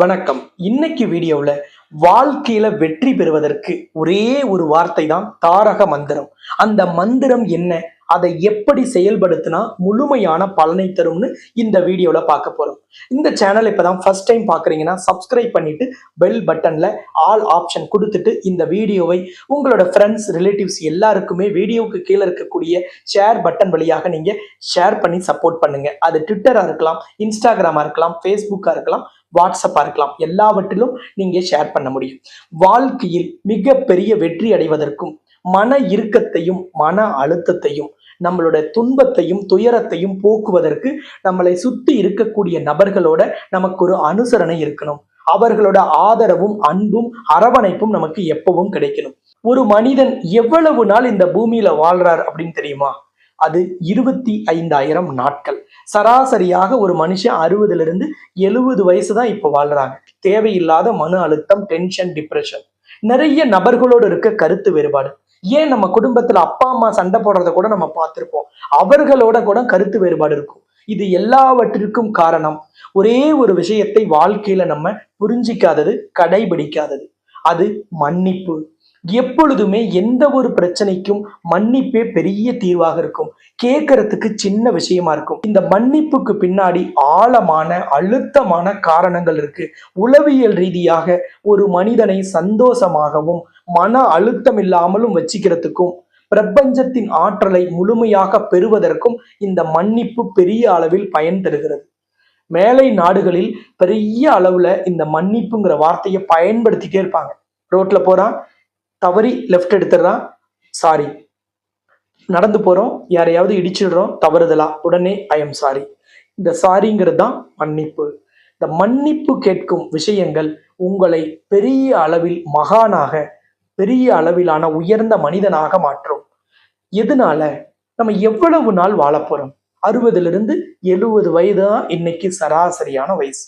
வணக்கம். இன்னைக்கு வீடியோவில் வாழ்க்கையில வெற்றி பெறுவதற்கு ஒரே ஒரு வார்த்தை தான் தாரக மந்திரம். அந்த மந்திரம் என்ன? அதை எப்படி செயல்படுத்தினா முழுமையான பலனை தரும்னு இந்த வீடியோவில் பார்க்க போகிறோம் இந்த சேனல் இப்பதான் ஃபர்ஸ்ட் டைம் பார்க்குறீங்கன்னா சப்ஸ்கிரைப் பண்ணிவிட்டு பெல் பட்டனில் ஆல் ஆப்ஷன் கொடுத்துட்டு இந்த வீடியோவை உங்களோட ஃப்ரெண்ட்ஸ் ரிலேட்டிவ்ஸ் எல்லாருக்குமே வீடியோவுக்கு கீழே இருக்கக்கூடிய ஷேர் பட்டன் வழியாக நீங்கள் ஷேர் பண்ணி சப்போர்ட் பண்ணுங்கள் அது ட்விட்டராக இருக்கலாம் இன்ஸ்டாகிராமாக இருக்கலாம் ஃபேஸ்புக்காக இருக்கலாம் வாட்ஸ்அப்பாக இருக்கலாம். எல்லாவற்றிலும் நீங்கள் ஷேர் பண்ண முடியும். வாழ்க்கையில் மிகப்பெரிய வெற்றி அடைவதற்கும் மன இறுக்கத்தையும் மன அழுத்தத்தையும் நம்மளோட துன்பத்தையும் துயரத்தையும் போக்குவதற்கு நம்மளை சுத்தி இருக்கக்கூடிய நபர்களோட நமக்கு ஒரு அனுசரணை இருக்கணும். அவர்களோட ஆதரவும் அன்பும் அரவணைப்பும் நமக்கு எப்பவும் கிடைக்கணும். ஒரு மனிதன் எவ்வளவு நாள் இந்த பூமியில வாழ்றார் அப்படின்னு தெரியுமா? அது இருபத்தி ஐந்தாயிரம் நாட்கள். சராசரியாக ஒரு மனுஷன் அறுபதுல இருந்து எழுபது வயசு தான் இப்போ வாழ்றாங்க. தேவையில்லாத மன அழுத்தம் டென்ஷன் டிப்ரெஷன் நிறைய நபர்களோடு இருக்க கருத்து வேறுபாடு. ஏன் நம்ம குடும்பத்துல அப்பா அம்மா சண்டை போடுறத கூட நம்ம பார்த்திருப்போம். அவர்களோட கூட கருத்து வேறுபாடு இருக்கும். இது எல்லாவற்றிற்கும் காரணம் ஒரே ஒரு விஷயத்தை வாழ்க்கையில நம்ம புரிஞ்சிக்காதது கடைபிடிக்காதது. அது மன்னிப்பு. எப்பொழுதுமே எந்த ஒரு பிரச்சனைக்கும் மன்னிப்பே பெரிய தீர்வாக இருக்கும். கேட்கறதுக்கு சின்ன விஷயமா இருக்கும். இந்த மன்னிப்புக்கு பின்னாடி ஆழமான அழுத்தமான காரணங்கள் இருக்கு. உளவியல் ரீதியாக ஒரு மனிதனை சந்தோஷமாகவும் மன அழுத்தம் இல்லாமலும் வச்சுக்கிறதுக்கும் பிரபஞ்சத்தின் ஆற்றலை முழுமையாக பெறுவதற்கும் இந்த மன்னிப்பு பெரிய அளவில் பயன் தருகிறது. மேலை நாடுகளில் பெரிய அளவுல இந்த மன்னிப்புங்கிற வார்த்தையை பயன்படுத்திட்டே இருப்பாங்க. ரோட்ல போறான் தவறி லெஃப்ட் எடுத்துடுறான் சாரி நடந்து போறோம் யாரையாவது இடிச்சிடுறோம் தவறுதலா? உடனே ஐ எம் சாரி இந்த சாரிங்கிறது தான் மன்னிப்பு. இந்த மன்னிப்பு கேட்கும் விஷயங்கள் உங்களை பெரிய அளவில் மகானாக பெரிய அளவிலான உயர்ந்த மனிதனாக மாற்றும். எதனால? நம்ம எவ்வளவு நாள் வாழப் போறோம் அறுபதுல இருந்து எழுபது வயது தான் இன்னைக்கு சராசரியான வயசு.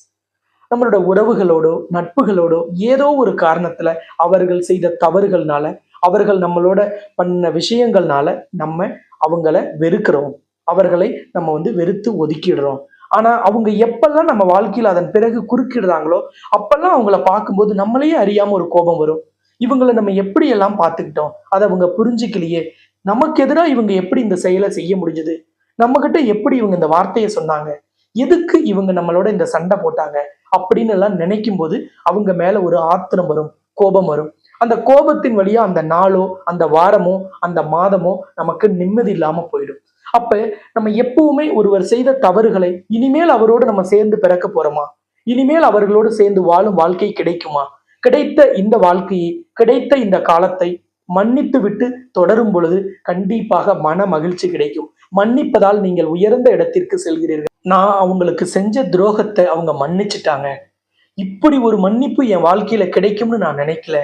நம்மளோட உறவுகளோடோ நட்புகளோடோ ஏதோ ஒரு காரணத்துல அவர்கள் செய்த தவறுகள்னால அவர்கள் நம்மளோட பண்ண விஷயங்கள்னால நம்ம அவங்கள வெறுக்கிறோம். அவர்களை நம்ம வந்து வெறுத்து ஒதுக்கிடுறோம். ஆனா அவங்க எப்பெல்லாம் நம்ம வாழ்க்கையில அதன் பிறகு குறுக்கிடுறாங்களோ அப்பெல்லாம் அவங்கள பார்க்கும்போது நம்மளையே அறியாம ஒரு கோபம் வரும். இவங்களை நம்ம எப்படி எல்லாம் பார்த்துக்கிட்டோம்? அதை அவங்க புரிஞ்சுக்கலையே. நமக்கு எதிராக இவங்க எப்படி இந்த செயலை செய்ய முடிஞ்சது? நம்ம கிட்ட எப்படி இவங்க இந்த வார்த்தையை சொன்னாங்க? எதுக்கு இவங்க நம்மளோட இந்த சண்டை போட்டாங்க? அப்படின்னு எல்லாம் நினைக்கும் போது அவங்க மேல ஒரு ஆத்திரம் வரும் கோபம் வரும். அந்த கோபத்தின் வழியா அந்த நாளோ அந்த வாரமோ அந்த மாதமோ நமக்கு நிம்மதி இல்லாம போயிடும். அப்ப நம்ம எப்பவுமே ஒருவர் செய்த தவறுகளை இனிமேல் அவரோடு நம்ம சேர்ந்து பிறக்க போறோமா? இனிமேல் அவர்களோடு சேர்ந்து வாழும் வாழ்க்கை கிடைக்குமா? கிடைத்த இந்த வாழ்க்கையை கிடைத்த இந்த காலத்தை மன்னித்து விட்டு தொடரும் பொழுது கண்டிப்பாக மன மகிழ்ச்சி கிடைக்கும். மன்னிப்பதால் நீங்கள் உயர்ந்த இடத்திற்கு செல்கிறீர்கள். நான் அவங்களுக்கு செஞ்ச துரோகத்தை அவங்க மன்னிச்சிட்டாங்க. இப்படி ஒரு மன்னிப்பு என் வாழ்க்கையில கிடைக்கும்னு நான் நினைக்கல.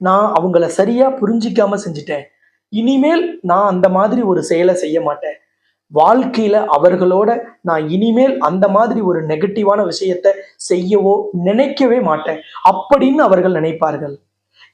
நான் அவங்கள சரியா புரிஞ்சிக்காம செஞ்சுட்டேன். இனிமேல் நான் அந்த மாதிரி ஒரு செயலை செய்ய மாட்டேன். வாழ்க்கையில அவர்களோட நான் இனிமேல் அந்த மாதிரி ஒரு நெகட்டிவான விஷயத்த செய்யவோ நினைக்கவே மாட்டேன் அப்படின்னு அவர்கள் நினைப்பார்கள்.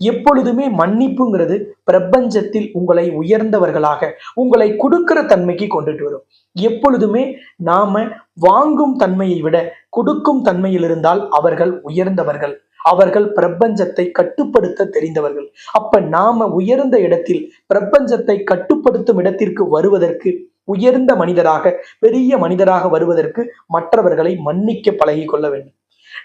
எப்பொழுதுமே மன்னிப்புங்கிறது பிரபஞ்சத்தில் உங்களை உயர்ந்தவர்களாக உங்களை கொடுக்கிற தன்மைக்கு கொண்டுட்டு வரும். எப்பொழுதுமே நாம வாங்கும் தன்மையை விட கொடுக்கும் தன்மையில் இருந்தால் அவர்கள் உயர்ந்தவர்கள். அவர்கள் பிரபஞ்சத்தை கட்டுப்படுத்த தெரிந்தவர்கள். அப்ப நாம உயர்ந்த இடத்தில் பிரபஞ்சத்தை கட்டுப்படுத்தும் இடத்திற்கு வருவதற்கு உயர்ந்த மனிதராக பெரிய மனிதராக வருவதற்கு மற்றவர்களை மன்னிக்க பழகி கொள்ள வேண்டும்.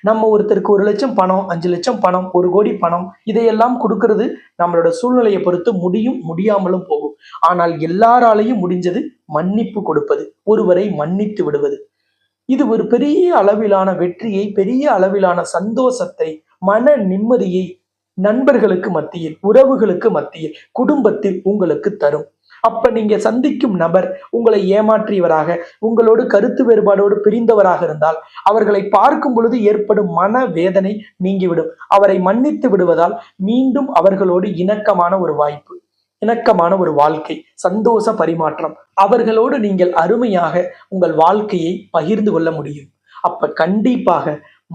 நம்ம ஒருத்தருக்கு ஒரு லட்சம் பணம் அஞ்சு லட்சம் பணம் ஒரு கோடி பணம் இதையெல்லாம் கொடுக்கறது நம்மளோட சூழ்நிலையை பொறுத்து முடியும் முடியாமலும் போகும். ஆனால் எல்லாராலையும் முடிஞ்சது மன்னிப்பு கொடுப்பது ஒருவரை மன்னித்து விடுவது. இது ஒரு பெரிய அளவிலான வெற்றியை பெரிய அளவிலான சந்தோஷத்தை மன நிம்மதியை நண்பர்களுக்கு மத்தியில் உறவுகளுக்கு மத்தியில் குடும்பத்தில் உங்களுக்கு தரும். அப்ப நீங்க சந்திக்கும் நபர் உங்களை ஏமாற்றியவராக உங்களோடு கருத்து வேறுபாடோடு பிரிந்தவராக இருந்தால் அவர்களை பார்க்கும் பொழுது ஏற்படும் மன வேதனை நீங்கிவிடும். அவரை மன்னித்து விடுவதால் மீண்டும் அவர்களோடு இணக்கமான ஒரு வாய்ப்பு இணக்கமான ஒரு வாழ்க்கை சந்தோஷ பரிமாற்றம். அவர்களோடு நீங்கள் அருமையாக உங்கள் வாழ்க்கையை பகிர்ந்து கொள்ள முடியும். அப்ப கண்டிப்பாக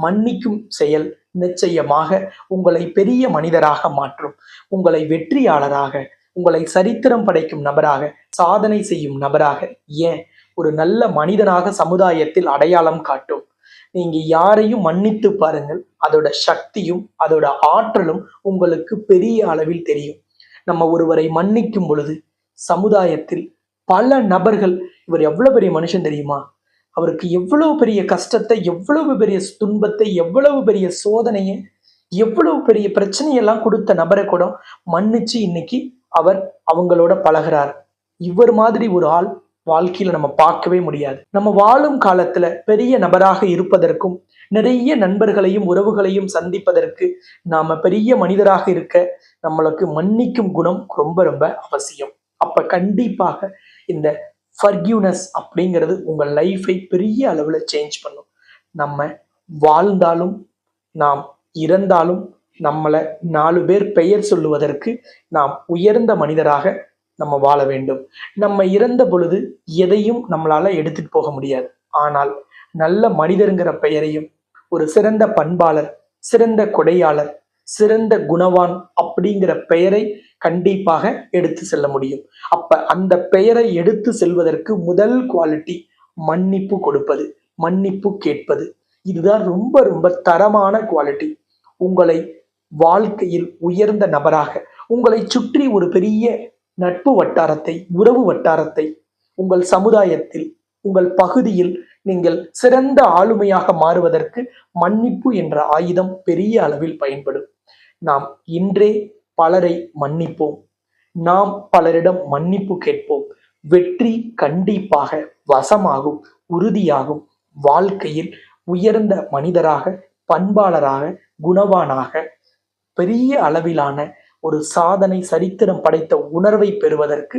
மன்னிக்கும் செயல் நிச்சயமாக உங்களை பெரிய மனிதராக மாற்றும். உங்களை வெற்றியாளராக உங்களை சரித்திரம் படைக்கும் நபராக சாதனை செய்யும் நபராக ஏன்? ஒரு நல்ல மனிதனாக சமுதாயத்தில் அடையாளம் காட்டும். நீங்க யாரையும் மன்னித்து பாருங்கள். அதோட சக்தியும் அதோட ஆற்றலும் உங்களுக்கு பெரிய அளவில் தெரியும். நம்ம ஒருவரை மன்னிக்கும் பொழுது சமுதாயத்தில் பல நபர்கள் இவர் எவ்வளவு பெரிய மனுஷன் தெரியுமா? அவருக்கு எவ்வளவு பெரிய கஷ்டத்தை எவ்வளவு பெரிய துன்பத்தை எவ்வளவு பெரிய சோதனையை எவ்வளவு பெரிய பிரச்சனையெல்லாம் கொடுத்த நபரை கூட மன்னிச்சு இன்னைக்கு அவர் அவங்களோட பழகிறார். இவர் மாதிரி ஒரு ஆள் வாழ்க்கையில நம்ம பார்க்கவே முடியாது. நம்ம வாழும் காலத்துல பெரிய நபராக இருப்பதற்கும் நிறைய நண்பர்களையும் உறவுகளையும் சந்திப்பதற்கு நாம பெரிய மனிதராக இருக்க நம்மளுக்கு மன்னிக்கும் குணம் ரொம்ப ரொம்ப அவசியம். அப்ப கண்டிப்பாக இந்த ஃபர்கியூனஸ் அப்படிங்கிறது உங்க லைஃபை பெரிய அளவுல சேஞ்ச் பண்ணும். நம்ம வாழ்ந்தாலும் நாம் இறந்தாலும் நம்மளை நாலு பேர் பெயர் சொல்லுவதற்கு நாம் உயர்ந்த மனிதராக நம்ம வாழ வேண்டும். நம்ம இறந்த பொழுது எதையும் நம்மளால எடுத்துட்டு போக முடியாது. ஆனால் நல்ல மனிதருங்கிற பெயரையும் ஒரு சிறந்த பண்பாளர் சிறந்த கொடையாளர் சிறந்த குணவான் அப்படிங்கிற பெயரை கண்டிப்பாக எடுத்து செல்ல முடியும். அப்ப அந்த பெயரை எடுத்து செல்வதற்கு முதல் குவாலிட்டி மன்னிப்பு கொடுப்பது மன்னிப்பு கேட்பது. இதுதான் ரொம்ப ரொம்ப தரமான குவாலிட்டி உங்களை வாழ்க்கையில் உயர்ந்த நபராக உங்களை சுற்றி ஒரு பெரிய நட்பு வட்டாரத்தை உறவு வட்டாரத்தை உங்கள் சமுதாயத்தில் உங்கள் பகுதியில் நீங்கள் சிறந்த ஆளுமையாக மாறுவதற்கு மன்னிப்பு என்ற ஆயுதம் பெரிய அளவில் பயன்படும். நாம் இன்றே பலரை மன்னிப்போம். நாம் பலரிடம் மன்னிப்பு கேட்போம். வெற்றி கண்டிப்பாக வசமாகும் உறுதியாகும். வாழ்க்கையில் உயர்ந்த மனிதராக பண்பாளராக குணவானாக பெரிய அளவிலான ஒரு சாதனை சரித்திரம் படைத்த உணர்வை பெறுவதற்கு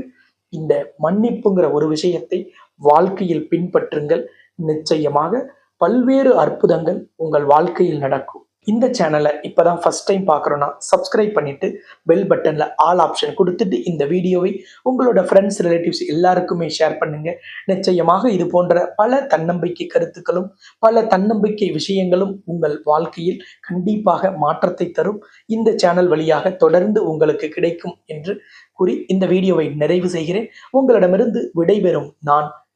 இந்த மன்னிப்புங்கிற ஒரு விஷயத்தை வாழ்க்கையில் பின்பற்றுங்கள். நிச்சயமாக பல்வேறு அற்புதங்கள் உங்கள் வாழ்க்கையில் நடக்கும். இந்த சேனலை இப்போ தான் ஃபர்ஸ்ட் டைம் பார்க்குறோன்னா சப்ஸ்கிரைப் பண்ணிவிட்டு பெல் பட்டனில் ஆல் ஆப்ஷன் கொடுத்துட்டு இந்த வீடியோவை உங்களோட ஃப்ரெண்ட்ஸ் ரிலேட்டிவ்ஸ் எல்லாருக்குமே ஷேர் பண்ணுங்கள் நிச்சயமாக இது போன்ற பல தன்னம்பிக்கை கருத்துக்களும் பல தன்னம்பிக்கை விஷயங்களும் உங்கள் வாழ்க்கையில் கண்டிப்பாக மாற்றத்தை தரும். இந்த சேனல் வழியாக தொடர்ந்து உங்களுக்கு கிடைக்கும் என்று கூறி இந்த வீடியோவை நிறைவு செய்கிறேன். உங்களிடமிருந்து விடைபெறும் நான்